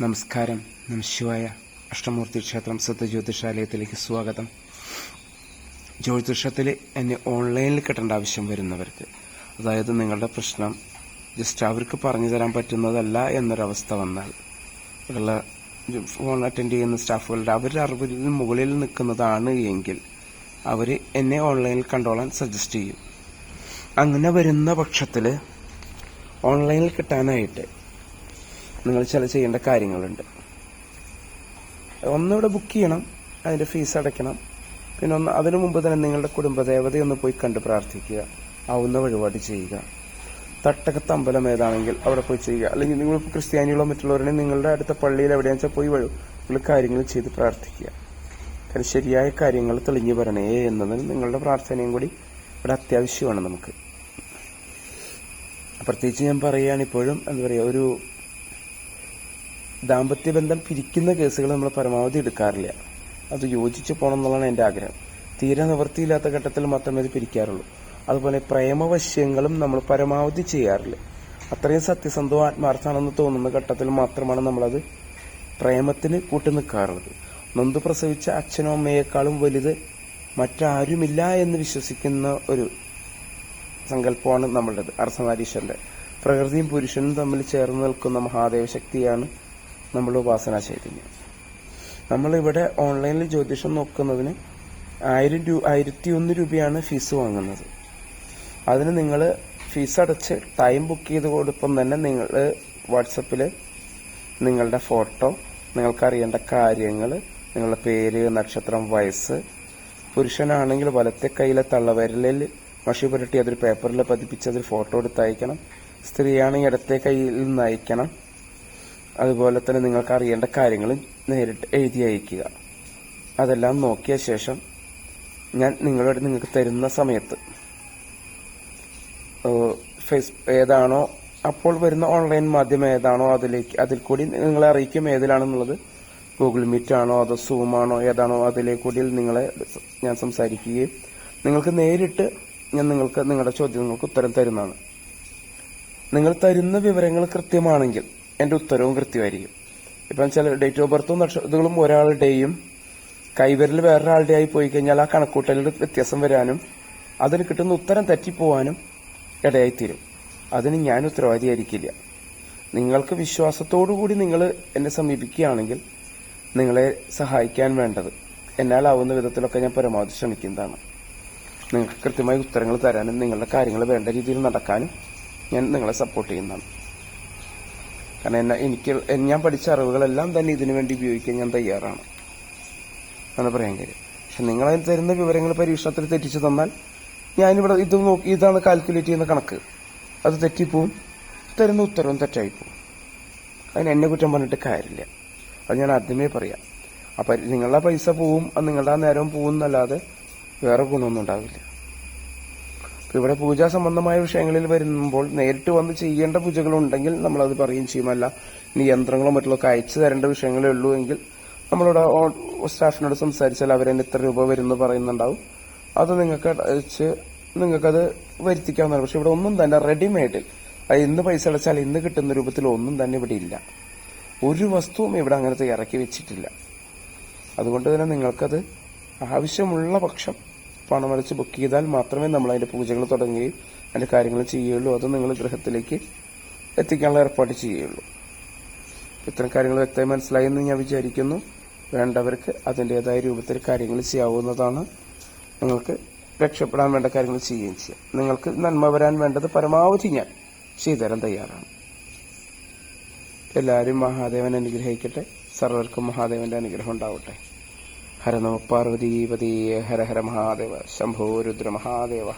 നമസ്കാരം. നമശിവായ അഷ്ടമൂർത്തി ക്ഷേത്രം സത്യജ്യോതിഷാലയത്തിലേക്ക് സ്വാഗതം. ജ്യോതിഷത്തിൽ എന്നെ ഓൺലൈനിൽ കിട്ടേണ്ട ആവശ്യം വരുന്നവർക്ക് അതായത് നിങ്ങളുടെ പ്രശ്നം ജസ്റ്റ് അവർക്ക് പറഞ്ഞു തരാൻ പറ്റുന്നതല്ല എന്നൊരവസ്ഥ വന്നാൽ ഉള്ള ഫോൺ അറ്റൻഡ് ചെയ്യുന്ന സ്റ്റാഫുകളുടെ അവരുടെ അറിവിന് മുകളിൽ നിൽക്കുന്നതാണ് എങ്കിൽ അവർ എന്നെ ഓൺലൈനിൽ കണ്ടോളാൻ സജസ്റ്റ് ചെയ്യും. അങ്ങനെ വരുന്ന പക്ഷത്തിൽ ഓൺലൈനിൽ കിട്ടാനായിട്ട് നിങ്ങൾ ചില ചെയ്യേണ്ട കാര്യങ്ങളുണ്ട്. ഒന്നിവിടെ ബുക്ക് ചെയ്യണം അതിന്റെ ഫീസ് അടയ്ക്കണം. പിന്നെ ഒന്ന് അതിനു മുമ്പ് തന്നെ നിങ്ങളുടെ കുടുംബദേവതയെ ഒന്ന് പോയി കണ്ട് പ്രാർത്ഥിക്കുക. ആവുന്ന വഴിപാട് ചെയ്യുക. തട്ടകത്ത് അമ്പലം ഏതാണെങ്കിൽ അവിടെ പോയി ചെയ്യുക. അല്ലെങ്കിൽ നിങ്ങൾ ക്രിസ്ത്യാനികളോ മറ്റുള്ളവരെ നിങ്ങളുടെ അടുത്ത പള്ളിയിൽ എവിടെയാണെന്ന് വെച്ചാൽ പോയി വഴു നിങ്ങൾ കാര്യങ്ങൾ ചെയ്ത് പ്രാർത്ഥിക്കുക. കാരണം ശരിയായ കാര്യങ്ങൾ തെളിഞ്ഞു വരണേ എന്നതിന് നിങ്ങളുടെ പ്രാർത്ഥനയും കൂടി ഇവിടെ അത്യാവശ്യമാണ് നമുക്ക്. പ്രത്യേകിച്ച് ഞാൻ പറയുകയാണിപ്പോഴും എന്താ പറയുക ഒരു ദാമ്പത്യ ബന്ധം പിരിക്കുന്ന കേസുകൾ നമ്മൾ പരമാവധി എടുക്കാറില്ല. അത് യോജിച്ച് പോകണം എന്നുള്ളതാണ് എന്റെ ആഗ്രഹം. തീരെ നിവൃത്തിയില്ലാത്ത ഘട്ടത്തിൽ മാത്രമേ അത് പിരിക്കാറുള്ളൂ. അതുപോലെ പ്രേമവശ്യങ്ങളും നമ്മൾ പരമാവധി ചെയ്യാറില്ല. അത്രയും സത്യസന്ധവും ആത്മാർത്ഥമാണെന്ന് തോന്നുന്ന ഘട്ടത്തിൽ മാത്രമാണ് നമ്മളത് പ്രേമത്തിന് കൂട്ടി നിൽക്കാറുള്ളത്. നൊന്ത് പ്രസവിച്ച അച്ഛനോ അമ്മയേക്കാളും വലുത് മറ്റാരുമില്ല എന്ന് വിശ്വസിക്കുന്ന ഒരു സങ്കല്പമാണ് നമ്മളുടേത്. അർസനാരീശ്വരന്റെ പ്രകൃതിയും പുരുഷനും തമ്മിൽ ചേർന്ന് നിൽക്കുന്ന മഹാദേവ ശക്തിയാണ് നമ്മുടെ ഉപാസന ചൈതന്യം നമ്മളിവിടെ ഓൺലൈനിൽ ജ്യോതിഷം നോക്കുന്നതിന് ആയിരം രൂപ ആയിരത്തി ഒന്ന് രൂപയാണ് ഫീസ് വാങ്ങുന്നത്. അതിന് നിങ്ങൾ ഫീസ് അടച്ച് ടൈം ബുക്ക് ചെയ്ത് കൊടുപ്പം തന്നെ നിങ്ങൾ വാട്സപ്പിൽ നിങ്ങളുടെ ഫോട്ടോ നിങ്ങൾക്കറിയേണ്ട കാര്യങ്ങൾ നിങ്ങളുടെ പേര് നക്ഷത്രം വയസ്സ് പുരുഷനാണെങ്കിൽ വലത്തെ കൈയിലെ തള്ളവിരലിൽ മഷി പുരട്ടി അതൊരു പേപ്പറിൽ പതിപ്പിച്ച് അതിൽ ഫോട്ടോ എടുത്ത് അയക്കണം സ്ത്രീയാണെങ്കിൽ ഇടത്തെ കയ്യിൽ നിന്ന് അയക്കണം. അതുപോലെ തന്നെ നിങ്ങൾക്ക് അറിയേണ്ട കാര്യങ്ങൾ നേരിട്ട് എഴുതി അയക്കുക അതെല്ലാം നോക്കിയ ശേഷം ഞാൻ നിങ്ങളോട് നിങ്ങൾക്ക് തരുന്ന സമയത്ത് ഫേസ് ഏതാണോ അപ്പോൾ വരുന്ന ഓൺലൈൻ മാധ്യമം ഏതാണോ അതിലേക്ക് അതിൽ കൂടി നിങ്ങളെ അറിയിക്കും ഏതിലാണെന്നുള്ളത്. ഗൂഗിൾ മീറ്റ് ആണോ അതോ സൂം ആണോ ഏതാണോ അതിലെ കൂടി നിങ്ങളെ ഞാൻ സംസാരിക്കുകയും നിങ്ങൾക്ക് നേരിട്ട് ഞാൻ നിങ്ങൾക്ക് നിങ്ങളുടെ ചോദ്യങ്ങൾക്ക് ഉത്തരം തരുന്നതാണ്. നിങ്ങൾ തരുന്ന വിവരങ്ങൾ കൃത്യമാണെങ്കിൽ എന്റെ ഉത്തരവും കൃത്യമായിരിക്കും. ഇപ്പം ചില ഡേറ്റ് ഓഫ് ബർത്തും നക്ഷത്രങ്ങളും ഒരാളുടെയും കൈവിരൽ വേറൊരാളുടെ ആയി പോയി കഴിഞ്ഞാൽ ആ കണക്കൂട്ടലിൽ വ്യത്യാസം വരാനും അതിന് കിട്ടുന്ന ഉത്തരം തെറ്റിപ്പോവാനും ഇടയായിത്തീരും. അതിന് ഞാൻ ഉത്തരവാദിയായിരിക്കില്ല. നിങ്ങൾക്ക് വിശ്വാസത്തോടു കൂടി നിങ്ങൾ എന്നെ സമീപിക്കുകയാണെങ്കിൽ നിങ്ങളെ സഹായിക്കാൻ വേണ്ടത് എന്നാലാവുന്ന വിധത്തിലൊക്കെ ഞാൻ പരമാവധി ശ്രമിക്കുന്നതാണ്. നിങ്ങൾക്ക് കൃത്യമായി ഉത്തരങ്ങൾ തരാനും നിങ്ങളുടെ കാര്യങ്ങൾ വേണ്ട രീതിയിൽ നടക്കാനും ഞാൻ നിങ്ങളെ സപ്പോർട്ട് ചെയ്യുന്നതാണ്. കാരണം എന്നെ എനിക്ക് ഞാൻ പഠിച്ച അറിവുകളെല്ലാം തന്നെ ഇതിനു വേണ്ടി ഉപയോഗിക്കാൻ ഞാൻ തയ്യാറാണ്. എന്നാണ് പറയാൻ കാര്യം. പക്ഷെ നിങ്ങൾ തരുന്ന വിവരങ്ങൾ പരീക്ഷണത്തിൽ തെറ്റിച്ചു തന്നാൽ ഞാനിവിടെ ഇത് നോക്കി ഇതാണ് കാൽക്കുലേറ്റ് ചെയ്യുന്ന കണക്ക്. അത് തെറ്റിപ്പോവും. തരുന്ന ഉത്തരവും തെറ്റായിപ്പോവും. അതിന് എന്നെ കുറ്റം പറഞ്ഞിട്ട് കാര്യമില്ല. അത് ഞാൻ ആദ്യമേ പറയാം. അപ്പം നിങ്ങളുടെ പൈസ പോവും നിങ്ങളുടെ ആ നേരം പോവും എന്നല്ലാതെ വേറെ ഗുണമൊന്നും ഉണ്ടാവില്ല. ഇവിടെ പൂജാ സംബന്ധമായ വിഷയങ്ങളിൽ വരുമ്പോൾ നേരിട്ട് വന്ന് ചെയ്യേണ്ട പൂജകളുണ്ടെങ്കിൽ അത് പറയുകയും ചെയ്യുമല്ല ഇനി യന്ത്രങ്ങളോ മറ്റുള്ളതൊക്കെ അയച്ചു തരേണ്ട വിഷയങ്ങളേ ഉള്ളൂ എങ്കിൽ നമ്മളിവിടെ ഓ- സ്റ്റാഫിനോട് സംസാരിച്ചാൽ അവരെന്നെ ഇത്ര രൂപ വരുന്നു പറയുന്നുണ്ടാവും. അത് നിങ്ങൾക്ക് അയച്ച് നിങ്ങൾക്കത് വരുത്തിക്കാവുന്നതാണ്. പക്ഷെ ഇവിടെ ഒന്നും തന്നെ റെഡിമെയ്ഡിൽ അത് ഇന്ന് പൈസ അടച്ചാൽ ഇന്ന് കിട്ടുന്ന രൂപത്തിൽ ഒന്നും തന്നെ ഇവിടെ ഇല്ല. ഒരു വസ്തുവും ഇവിടെ അങ്ങനത്തെ ഇറക്കി വെച്ചിട്ടില്ല. അതുകൊണ്ട് തന്നെ നിങ്ങൾക്കത് ആവശ്യമുള്ള പക്ഷം പണമടച്ച് ബുക്ക് ചെയ്താൽ മാത്രമേ നമ്മൾ അതിന്റെ പൂജകൾ തുടങ്ങുകയും അതിന്റെ കാര്യങ്ങൾ ചെയ്യുകയുള്ളൂ. അത് നിങ്ങൾ ഗൃഹത്തിലേക്ക് എത്തിക്കാനുള്ള ഏർപ്പാട് ചെയ്യുകയുള്ളൂ. ഇത്തരം കാര്യങ്ങൾ വ്യക്തമായി മനസ്സിലായെന്ന് ഞാൻ വിചാരിക്കുന്നു. വേണ്ടവർക്ക് അതിന്റെതായ രൂപത്തിൽ കാര്യങ്ങൾ ചെയ്യാവുന്നതാണ്. നിങ്ങൾക്ക് രക്ഷപ്പെടാൻ വേണ്ട കാര്യങ്ങൾ ചെയ്യുകയും ചെയ്യാം. നിങ്ങൾക്ക് നന്മ വരാൻ വേണ്ടത് പരമാവധി ഞാൻ ചെയ്തുതരാൻ തയ്യാറാണ്. എല്ലാവരും മഹാദേവൻ അനുഗ്രഹിക്കട്ടെ. സർവർക്കും മഹാദേവന്റെ അനുഗ്രഹം ഉണ്ടാവട്ടെ. ഹര നമ പാർവതീപതി ഹര ഹര മഹാദേവ ശംഭോ രുദ്ര മഹാദേവ.